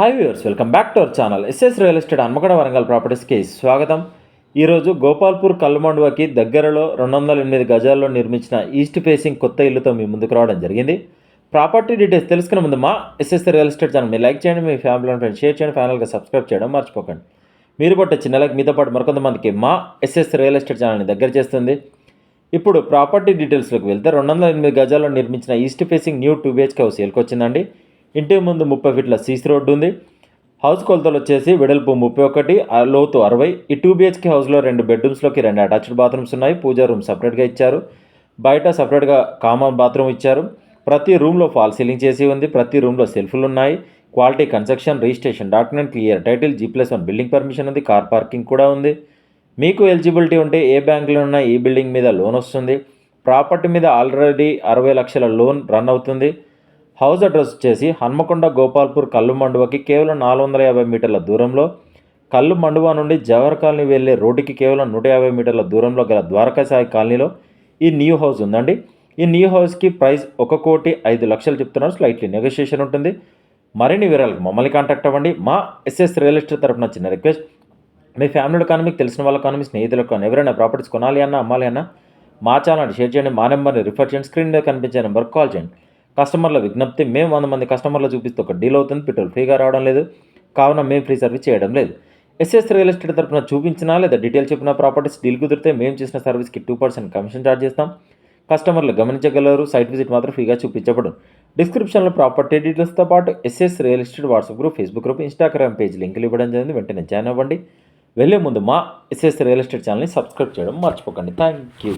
Hi viewers welcome back to our channel SS real estate Hanmakonda Warangal ప్రాపర్టీస్కి స్వాగతం. ఈరోజు గోపాల్పూర్ కల్లుమండువకి దగ్గరలో రెండు వందల ఎనిమిది గజాల్లో నిర్మించిన ఈస్ట్ ఫేసింగ్ కొత్త ఇల్లుతో మీ ముందుకు రావడం జరిగింది. ప్రాపర్టీ డీటెయిల్స్ తెలుసుకునే ముందు మా S S real estate channel మీరు లైక్ చేయండి మీ ఫ్యామిలీ ఫ్రెండ్స్ షేర్ చేయండి ఫ్యానల్గా సబ్స్క్రైబ్ చేయడం మర్చిపోకండి. మీరు పట్టే చిన్న లైక్ మీతో పాటు మరికొంతమందికి మా ఎస్ఎస్ రియల్ ఎస్టేట్ ఛానల్ని దగ్గర చేస్తుంది. ఇప్పుడు ప్రాపర్టీ డీటెయిల్స్లోకి వెళ్తే రెండు వందల ఎనిమిది గజాల్లో నిర్మించిన east facing new two BHK house సేల్కి వచ్చిందండి ఇంటి ముందు ముప్పై ఫీట్ల సీసీ రోడ్డు ఉంది. హౌస్ కొలతలు వచ్చేసి వెడల్పు ముప్పై ఒకటి లోతు అరవై. ఈ టూ బిహెచ్కే హౌస్లో రెండు బెడ్రూమ్స్లోకి రెండు అటాచ్డ్ బాత్రూమ్స్ ఉన్నాయి. పూజా రూమ్ సపరేట్గా ఇచ్చారు. బయట సపరేట్గా కామన్ బాత్రూమ్ ఇచ్చారు. ప్రతి రూమ్లో ఫాల్ సీలింగ్ చేసి ఉంది. ప్రతి రూమ్లో సెల్ఫ్లు ఉన్నాయి. Quality construction registration document clear. Title G plus one building permission ఉంది. కార్ పార్కింగ్ కూడా ఉంది. మీకు ఎలిజిబిలిటీ ఉంటే ఏ బ్యాంకులో ఉన్న ఈ బిల్డింగ్ మీద లోన్ వస్తుంది. ప్రాపర్టీ మీద ఆల్రెడీ అరవై లక్షల లోన్ రన్ అవుతుంది. హౌస్ అడ్రస్ వచ్చేసి హన్మకొండ గోపాల్పూర్ కల్లు మండువకి కేవలం నాలుగు వందల యాభై మీటర్ల దూరంలో. కల్లు మండువ నుండి జవహర్ కాలనీ వెళ్ళే రోడ్డుకి కేవలం నూట యాభై మీటర్ల దూరంలో గల ద్వారకా సాయి కాలనీలో ఈ న్యూ హౌస్ ఉందండి. ఈ న్యూ హౌస్కి ప్రైస్ ఒక కోటి ఐదు లక్షలు చెప్తున్నారు. స్లైట్లీ నెగోషియేషన్ ఉంటుంది. మరిన్ని వివరాలకు మమ్మల్ని కాంటాక్ట్ అవ్వండి. మా ఎస్ఎస్ రియల్ ఎస్టేట్ తరపున చిన్న రిక్వెస్ట్. మీ ఫ్యామిలీ కానీ మీకు తెలిసిన వాళ్ళ కానీ మీ స్నేహితులకు కానీ ఎవరైనా ప్రాపర్టీస్ కొనాలి అన్నా అమ్మాలి అన్నా మా ఛానల్ షేర్ చేయండి. మా నెంబర్ని రిఫర్ చేయండి. స్క్రీన్ మీద కనిపించే నెంబర్ కాల్ చేయండి. కస్టమర్ల విజ్ఞప్తి మేము వంద మంది కస్టమర్లు చూపిస్తే ఒక డీల్ అవుతుంది పెట్రోల్ ఫ్రీగా రావడం లేదు. కావున మేము ఫ్రీ సర్వీస్ చేయడం లేదు. ఎస్ఎస్ రియల్ ఎస్టేట్ తరపున చూపించినా లేదా డీటెయిల్ చెప్పిన ప్రాపర్టీస్ డీల్ కుదిరితే మేము చేసిన సర్వీస్కి టూ పర్సెంట్ కమిషన్ ఛార్జ్ చేస్తాం. కస్టమర్లు గమనించగలరు సైట్ విజిట్ మాత్రం ఫ్రీగా చూపించబడు డిస్క్రిప్షన్లో ప్రాపర్టీ డీటెయిల్స్తో పాటు SS real estate WhatsApp group Facebook group Instagram page లింకులు ఇవ్వడం జరిగింది. వెంటనే జాయిన్ అవ్వండి. వెళ్ళే ముందు మా ఎస్ఎస్ రియల్ ఎస్టేట్ ఛానల్ని సబ్స్క్రైబ్ చేయడం మర్చిపోకండి. Thank you.